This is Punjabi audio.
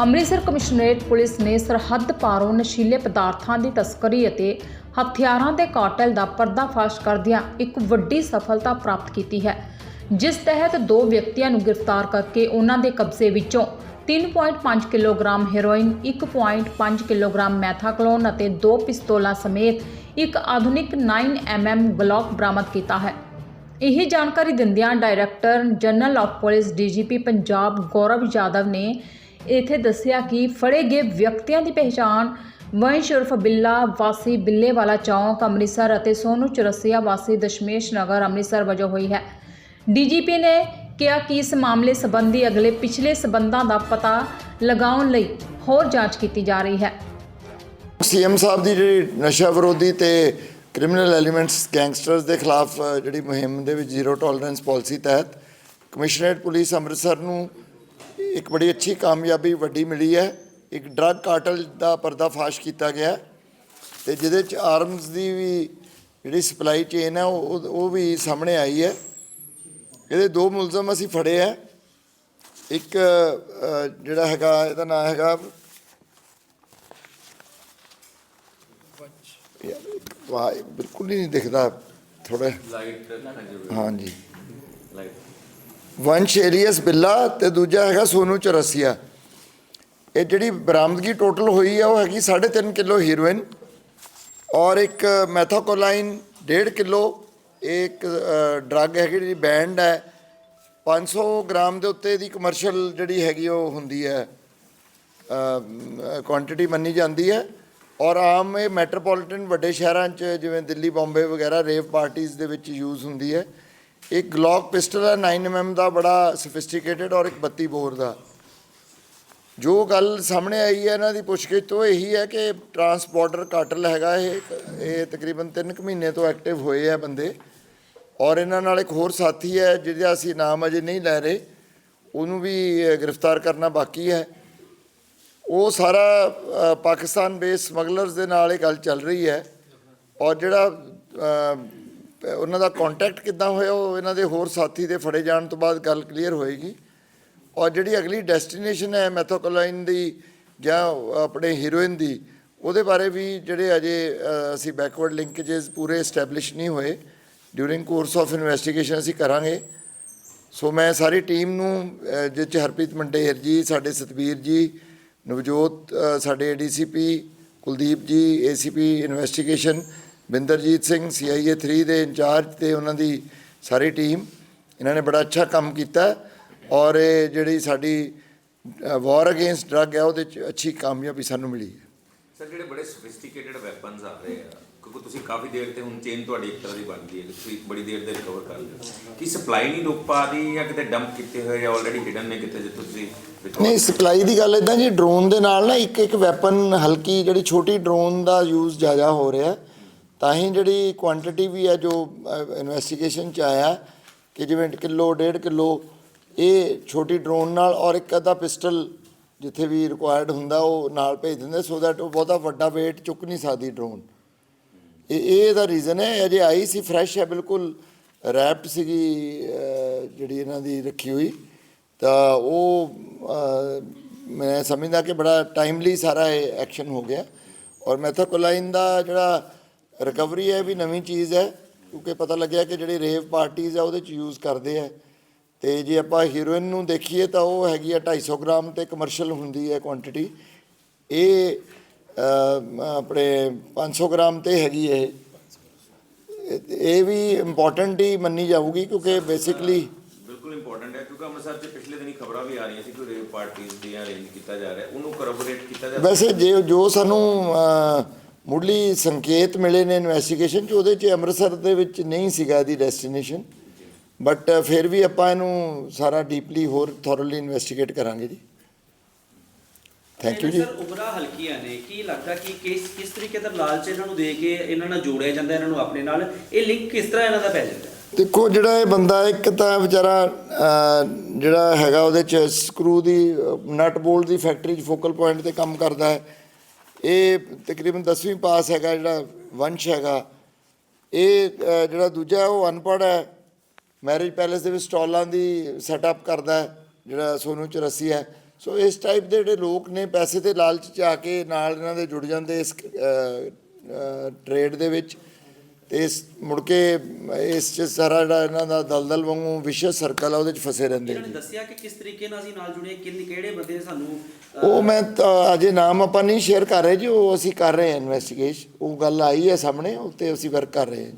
ਅੰਮ੍ਰਿਤਸਰ ਕਮਿਸ਼ਨਰੇਟ ਪੁਲਿਸ ਨੇ ਸਰਹੱਦ ਪਾਰੋਂ ਨਸ਼ੀਲੇ ਪਦਾਰਥਾਂ ਦੀ ਤਸਕਰੀ ਅਤੇ ਹਥਿਆਰਾਂ ਦੇ ਕਾਰਟਲ ਦਾ ਪਰਦਾਫਾਸ਼ ਕਰਦਿਆਂ ਇੱਕ ਵੱਡੀ ਸਫਲਤਾ ਪ੍ਰਾਪਤ ਕੀਤੀ ਹੈ, ਜਿਸ ਤਹਿਤ ਦੋ ਵਿਅਕਤੀਆਂ ਨੂੰ ਗ੍ਰਿਫਤਾਰ ਕਰਕੇ ਉਹਨਾਂ ਦੇ ਕਬਜ਼ੇ ਵਿੱਚੋਂ 3.5 ਕਿਲੋਗ੍ਰਾਮ ਹੈਰੋਇਨ 1.5 ਕਿਲੋਗ੍ਰਾਮ ਮੈਥਾਕਲੋਨ ਅਤੇ ਦੋ ਪਿਸਤੌਲਾਂ ਸਮੇਤ ਇੱਕ ਆਧੁਨਿਕ 9mm ਗਲੌਕ ਬਰਾਮਦ ਕੀਤਾ ਹੈ। ਇਹ ਜਾਣਕਾਰੀ ਦਿੰਦਿਆਂ director general of police DGP Punjab Gaurav Yadav ਨੇ ਇੱਥੇ ਦੱਸਿਆ ਕਿ ਫੜੇ ਗਏ ਵਿਅਕਤੀਆਂ ਦੀ ਪਹਿਚਾਣ ਵੰਸ਼ ਉਰਫ ਬਿੱਲਾ ਵਾਸੀ ਬਿੱਲੇਵਾਲਾ ਚੌਂਕ, ਅੰਮ੍ਰਿਤਸਰ ਅਤੇ ਸੋਨੂ ਚੁਰਸੀਆ ਵਾਸੀ ਦਸ਼ਮੇਸ਼ ਨਗਰ ਅੰਮ੍ਰਿਤਸਰ ਵਜੋਂ ਹੋਈ ਹੈ। ਡੀਜੀਪੀ ਨੇ ਕਿਹਾ ਕਿ ਇਸ ਮਾਮਲੇ ਸੰਬੰਧੀ ਅਗਲੇ ਪਿਛਲੇ ਸਬੰਧਾਂ ਦਾ ਪਤਾ ਲਗਾਉਣ ਲਈ ਹੋਰ ਜਾਂਚ ਕੀਤੀ ਜਾ ਰਹੀ ਹੈ। ਸੀਐਮ ਸਾਹਿਬ ਦੀ ਜਿਹੜੀ ਨਸ਼ਾ ਵਿਰੋਧੀ ਤੇ ਕ੍ਰਿਮੀਨਲ ਐਲੀਮੈਂਟਸ ਗੈਂਗਸਟਰਸ ਦੇ ਖਿਲਾਫ ਜਿਹੜੀ ਮੁਹਿੰਮ ਦੇ ਵਿੱਚ ਜ਼ੀਰੋ ਟੋਲਰੈਂਸ ਪਾਲਿਸੀ ਤਹਿਤ ਕਮਿਸ਼ਨਰੇਟ ਪੁਲਿਸ ਅੰਮ੍ਰਿਤਸਰ ਨੂੰ ਇੱਕ ਬੜੀ ਅੱਛੀ ਕਾਮਯਾਬੀ ਵੱਡੀ ਮਿਲੀ ਹੈ। ਇੱਕ ਡਰੱਗ ਕਾਰਟਲ ਦਾ ਪਰਦਾਫਾਸ਼ ਕੀਤਾ ਗਿਆ ਤੇ ਜਿਹਦੇ ਚ ਆਰਮਸ ਦੀ ਵੀ ਜਿਹੜੀ ਸਪਲਾਈ ਚੇਨ ਹੈ ਉਹ ਉਹ ਵੀ ਸਾਹਮਣੇ ਆਈ ਹੈ। ਇਹਦੇ ਦੋ ਮੁਲਜ਼ਮ ਅਸੀਂ ਫੜੇ ਹੈ। ਇੱਕ ਜਿਹੜਾ ਹੈਗਾ ਇਹਦਾ ਨਾਮ ਹੈਗਾ ਵਾਹ ਬਿਲਕੁਲ ਨਹੀਂ ਦਿਖਦਾ ਥੋੜਾ ਲਾਈਟ ਹਾਂਜੀ। ਲਾਈਟ ਵੰਸ਼ ਏਲੀਅਸ ਬਿੱਲਾ ਤੇ ਦੂਜਾ ਹੈਗਾ ਸੋਨੂ ਚੌਰਸੀਆ। ਇਹ ਜਿਹੜੀ ਬਰਾਮਦਗੀ ਟੋਟਲ ਹੋਈ ਹੈ ਉਹ ਹੈਗੀ 3.5 ਕਿਲੋ ਹੀਰੋਇਨ ਔਰ ਇੱਕ ਮੈਥੋਕੋਲਾਈਨ 1.5 ਕਿਲੋ ਇੱਕ ਡਰੱਗ ਹੈਗੀ ਜਿਹੜੀ ਬੈਂਡ ਹੈ। 500 ਗ੍ਰਾਮ ਦੇ ਉੱਤੇ ਦੀ ਕਮਰਸ਼ੀਅਲ ਜਿਹੜੀ ਹੈਗੀ ਉਹ ਹੁੰਦੀ ਹੈ ਕੁਆਂਟੀਟੀ ਮੰਨੀ ਜਾਂਦੀ ਹੈ। ਔਰ ਆਮ ਇਹ ਮੈਟਰੋਪੋਲੀਟਨ ਵੱਡੇ ਸ਼ਹਿਰਾਂ 'ਚ ਜਿਵੇਂ ਦਿੱਲੀ, ਬੰਬੇ ਵਗੈਰਾ ਰੇਵ ਪਾਰਟੀਆਂ ਦੇ ਵਿੱਚ ਯੂਜ਼ ਹੁੰਦੀ ਹੈ। ਇੱਕ ਗਲੌਕ ਪਿਸਟਲ ਹੈ 9mm ਦਾ, ਬੜਾ ਸਫਿਸਟੀਕੇਟਿਡ ਔਰ ਇੱਕ 32 ਬੋਰ ਦਾ। ਜੋ ਗੱਲ ਸਾਹਮਣੇ ਆਈ ਹੈ, ਇਹਨਾਂ ਦੀ ਪੁੱਛਗਿੱਛ ਤੋਂ ਇਹੀ ਹੈ ਕਿ ਟਰਾਂਸਪੋਰਟਰ ਕਾਟਲ ਹੈਗਾ ਇਹ ਇਹ ਤਕਰੀਬਨ 3 ਕੁ ਮਹੀਨੇ ਤੋਂ ਐਕਟਿਵ ਹੋਏ ਆ ਬੰਦੇ। ਔਰ ਇਹਨਾਂ ਨਾਲ ਇੱਕ ਹੋਰ ਸਾਥੀ ਹੈ, ਜਿਹਦਾ ਅਸੀਂ ਨਾਮ ਅਜੇ ਨਹੀਂ ਲੈ ਰਹੇ। ਉਹਨੂੰ ਵੀ ਗ੍ਰਿਫਤਾਰ ਕਰਨਾ ਬਾਕੀ ਹੈ। ਉਹ ਸਾਰਾ ਪਾਕਿਸਤਾਨ ਬੇਸ ਸਮਗਲਰਸ ਦੇ ਨਾਲ ਇਹ ਗੱਲ ਚੱਲ ਰਹੀ ਹੈ। ਔਰ ਜਿਹੜਾ ਉਹਨਾਂ ਦਾ ਕੰਟੈਕਟ ਕਿੱਦਾਂ ਹੋਇਆ ਉਹ ਇਹਨਾਂ ਦੇ ਹੋਰ ਸਾਥੀ ਦੇ ਫੜੇ ਜਾਣ ਤੋਂ ਬਾਅਦ ਗੱਲ ਕਲੀਅਰ ਹੋਏਗੀ। ਔਰ ਜਿਹੜੀ ਅਗਲੀ ਡੈਸਟੀਨੇਸ਼ਨ ਹੈ ਮੈਥੋਕੋਲਾਈਨ ਦੀ ਜਾਂ ਆਪਣੇ ਹੀਰੋਇਨ ਦੀ ਉਹਦੇ ਬਾਰੇ ਵੀ ਜਿਹੜੇ ਅਜੇ ਅਸੀਂ ਬੈਕਵਰਡ ਲਿੰਕੇजेस ਪੂਰੇ ਐਸਟੈਬਲਿਸ਼ ਨਹੀਂ ਹੋਏ। ਡਿਊਰਿੰਗ ਕੋਰਸ ਆਫ ਇਨਵੈਸਟੀਗੇਸ਼ਨ ਅਸੀਂ ਕਰਾਂਗੇ। ਸੋ ਮੈਂ ਸਾਰੀ ਟੀਮ ਨੂੰ ਜਿਸ 'ਚ ਹਰਪ੍ਰੀਤ ਮੰਡੇਰ ਜੀ ਸਾਡੇ ਸਤਵੀਰ ਜੀ ਨਵਜੋਤ ਅ, ਸਾਡੇ ADCP Kuldeep ji ACP investigation Binderjit Singh CIA 3 ਦੇ ਇੰਚਾਰਜ ਤੇ ਉਹਨਾਂ ਦੀ ਸਾਰੀ ਟੀਮ ਇਹਨਾਂ ਨੇ ਬੜਾ ਅੱਛਾ ਕੰਮ ਕੀਤਾ ਔਰ ਇਹ ਜਿਹੜੀ ਸਾਡੀ ਵਾਰ ਅਗੇਂਸਟ ਡਰੱਗ ਹੈ ਉਹਦੇ 'ਚ ਅੱਛੀ ਕਾਮਯਾਬੀ ਸਾਨੂੰ ਮਿਲੀ ਹੈ। ਸਰ ਜਿਹੜੇ ਬੜੇ ਸੋਫਿਸਟੀਕੇਟਡ ਵੈਪਨਸ ਆ ਰਹੇ ਆ ਕਿਉਂਕਿ ਤੁਸੀਂ ਕਾਫੀ ਦੇਰ ਤੇ ਹੁਣ ਚੇਨ ਤੁਹਾਡੀ ਇੱਕ ਤਰ੍ਹਾਂ ਦੀ ਬਣਦੀ ਹੈ ਤੁਸੀਂ ਬੜੀ ਦੇਰ ਦੇ ਰਿਕਵਰ ਕਰ ਲਿਓ ਕੀ ਸਪਲਾਈ ਨਹੀਂ ਰੁਕ ਪਾਦੀ ਜਾਂ ਕਿਤੇ ਡੰਪ ਕੀਤੇ ਹੋਏ ਜਾਂ ਆਲਰੇਡੀ ਹਿਡਨ ਨੇ ਕਿਤੇ ਜਿੱਥੋਂ ਤੁਸੀਂ ਨਹੀਂ ਸਪਲਾਈ ਦੀ ਗੱਲ ਇਦਾਂ ਜੀ ਡਰੋਨ ਦੇ ਨਾਲ ਨਾ ਇੱਕ ਇੱਕ ਵੈਪਨ ਹਲਕੀ ਜਿਹੜੀ ਛੋਟੀ ਡਰੋਨ ਦਾ ਯੂਜ਼ ਜ਼ਿਆਦਾ ਹੋ ਰਿਹਾ। ਤਾਂ ਹੀ ਜਿਹੜੀ ਕੁਆਂਟੀਟੀ ਵੀ ਹੈ ਜੋ ਇਨਵੈਸਟੀਗੇਸ਼ਨ ਚ ਆਇਆ ਕਿ ਜਿਵੇਂ ਕਿਲੋ, ਡੇਢ ਕਿਲੋ, ਇਹ ਛੋਟੀ ਡਰੋਨ ਨਾਲ ਔਰ ਇੱਕ ਅੱਧਾ ਪਿਸਟਲ ਜਿੱਥੇ ਵੀ ਰਿਕੁਆਇਰਡ ਹੁੰਦਾ, ਉਹ ਨਾਲ ਭੇਜ ਦਿੰਦੇ ਸੋ ਦੈਟ ਉਹ ਬਹੁਤਾ ਵੱਡਾ weight ਚੁੱਕ ਨਹੀਂ ਸਕਦੀ ਡਰੋਨ ਇਹ ਇਹ ਦਾ ਰੀਜ਼ਨ ਹੈ, ਅਜੇ ਆਈ ਸੀ ਫਰੈਸ਼ ਹੈ, ਬਿਲਕੁਲ ਰੈਪਡ ਸੀਗੀ ਜਿਹੜੀ ਇਹਨਾਂ ਦੀ ਰੱਖੀ ਹੋਈ। ਤਾਂ ਉਹ ਮੈਂ ਸਮਝਦਾ ਕਿ ਬੜਾ ਟਾਈਮਲੀ ਸਾਰਾ ਇਹ ਐਕਸ਼ਨ ਹੋ ਗਿਆ। ਔਰ ਮੈਥਾਕੋਲਾਈਨ ਦਾ ਜਿਹੜਾ ਰਿਕਵਰੀ ਹੈ ਇਹ ਵੀ ਨਵੀਂ ਚੀਜ਼ ਹੈ ਕਿਉਂਕਿ ਪਤਾ ਲੱਗਿਆ ਕਿ ਜਿਹੜੀ ਰੇਵ ਪਾਰਟੀਆਂ ਆ ਉਹਦੇ ਚ ਯੂਜ਼ ਕਰਦੇ ਆ। ਤੇ ਜੇ ਆਪਾਂ ਹੀਰੋਇਨ ਨੂੰ ਦੇਖੀਏ ਤਾਂ ਉਹ ਹੈਗੀ ਆ 250 ਗ੍ਰਾਮ ਤੇ ਕਮਰਸ਼ੀਅਲ ਹੁੰਦੀ ਹੈ ਕੁਆਂਟੀਟੀ ਇਹ ਆਪਣੇ 500 ਗ੍ਰਾਮ ਤੇ ਹੈਗੀ ਇਹ। ਇਹ- ਵੀ ਇੰਪੋਰਟੈਂਟ ਹੀ ਮੰਨੀ ਜਾਊਗੀ ਕਿਉਂਕਿ ਬੇਸਿਕਲੀ ਬਿਲਕੁਲ ਇੰਪੋਰਟੈਂਟ ਹੈ ਕਿਉਂਕਿ ਅੰਮ੍ਰਿਤਸਰ 'ਚ ਪਿਛਲੇ ਦਿਨੀ ਖਬਰਾਂ ਵੀ ਆ ਰਹੀਆਂ ਸੀ ਕਿ ਰੇਪ ਪਾਰਟੀਆਂ ਦੀਆਂ ਅਰੇਂਜ ਕੀਤਾ ਜਾ ਰਿਹਾ ਉਹਨੂੰ ਕਰੋਬੋਰੇਟ ਕੀਤਾ ਜਾ ਵੈਸੇ ਜੇ ਜੋ ਸਾਨੂੰ ਮੁੱਢਲੀ ਸੰਕੇਤ ਮਿਲੇ ਨੇ ਇਨਵੈਸਟੀਗੇਸ਼ਨ ਚ ਉਹਦੇ ਚ ਅੰਮ੍ਰਿਤਸਰ ਦੇ ਵਿੱਚ ਨਹੀਂ ਸੀਗਾ ਦੀ ਡੈਸਟੀਨੇਸ਼ਨ ਬਟ ਫਿਰ ਵੀ ਆਪਾਂ ਇਹਨੂੰ ਸਾਰਾ ਡੀਪਲੀ ਹੋਰ ਥੋਰਲੀ ਇਨਵੈਸਟੀਗੇਟ ਕਰਾਂਗੇ ਜੀ। ਥੈਂਕ ਯੂ ਜੀ। ਸਰ ਉਮਰਾਂ ਹਲਕੀਆਂ ਨੇ। ਕੀ ਲੱਗਦਾ ਕਿ ਕਿਸ ਕਿਸ ਤਰੀਕੇ ਦਾ ਲਾਲਚ ਇਹਨਾਂ ਨੂੰ ਦੇ ਕੇ ਇਹਨਾਂ ਨਾਲ ਜੋੜਿਆ ਜਾਂਦਾ ਇਹਨਾਂ ਨੂੰ ਆਪਣੇ ਨਾਲ? ਇਹ ਲਿੰਕ ਕਿਸ ਤਰ੍ਹਾਂ ਇਹਨਾਂ ਦਾ ਪੈ ਜਾਂਦਾ? ਦੇਖੋ ਜਿਹੜਾ ਇਹ ਬੰਦਾ ਇੱਕ ਤਾਂ ਵਿਚਾਰਾ ਜਿਹੜਾ ਹੈਗਾ ਉਹਦੇ ਚ ਸਕਰੂ ਦੀ ਨਟ ਬੋਲਟ ਦੀ ਫੈਕਟਰੀ 'ਚ ਫੋਕਲ ਪੁਆਇੰਟ ਤੇ ਕੰਮ ਕਰਦਾ ਹੈ। ਇਹ ਤਕਰੀਬਨ 10ਵੀਂ ਪਾਸ ਹੈਗਾ, ਜਿਹੜਾ ਵੰਸ਼ ਹੈਗਾ। ਇਹ ਜਿਹੜਾ ਦੂਜਾ, ਉਹ ਅਨਪੜ੍ਹ ਹੈ। ਮੈਰਿਜ ਪੈਲੇਸ ਦੇ ਵਿੱਚ ਸਟਾਲਾਂ ਦੀ ਸੈਟਅਪ ਕਰਦਾ ਹੈ, ਜਿਹੜਾ ਸੋਨੂ ਚੁਰਸੀ ਹੈ। ਸੋ ਇਸ ਟਾਈਪ ਦੇ ਜਿਹੜੇ ਲੋਕ ਨੇ, ਪੈਸੇ ਦੇ ਲਾਲਚ ਚ ਆ ਕੇ ਨਾਲ ਇਹਨਾਂ ਦੇ ਜੁੜ ਜਾਂਦੇ ਇਸ ਟ੍ਰੇਡ ਦੇ ਵਿੱਚ। ਇਸ ਮੁੜ ਕੇ ਇਸ ਚ ਸਾਰਾ ਜਿਹੜਾ ਇਹਨਾਂ ਦਾ ਦਲਦਲ ਵਾਂਗੂ ਵਿਸ਼ਵ ਸਰਕਲ ਆ ਉਹਦੇ ਚ ਫਸੇ ਰਹਿੰਦੇ ਨੇ ਨੇ ਦੱਸਿਆ ਕਿ ਕਿਸ ਤਰੀਕੇ ਨਾਲ ਅਸੀਂ ਨਾਲ ਜੁੜੇ ਕਿੰਨੇ ਕਿਹੜੇ ਬੰਦੇ ਸਾਨੂੰ ਅਹ, ਉਹ ਮੈਂ ਅਜੇ ਨਾਮ ਆਪਾਂ ਨਹੀਂ ਸ਼ੇਅਰ ਕਰ ਰਹੇ ਜੀ ਉਹ ਅਸੀਂ ਕਰ ਰਹੇ ਹਾਂ ਇਨਵੈਸਟੀਗੇਸ਼ਨ ਉਹ ਗੱਲ ਆਈ ਹੈ ਸਾਹਮਣੇ ਉੱਤੇ ਅਸੀਂ ਵਰਕ ਕਰ ਰਹੇ ਹਾਂ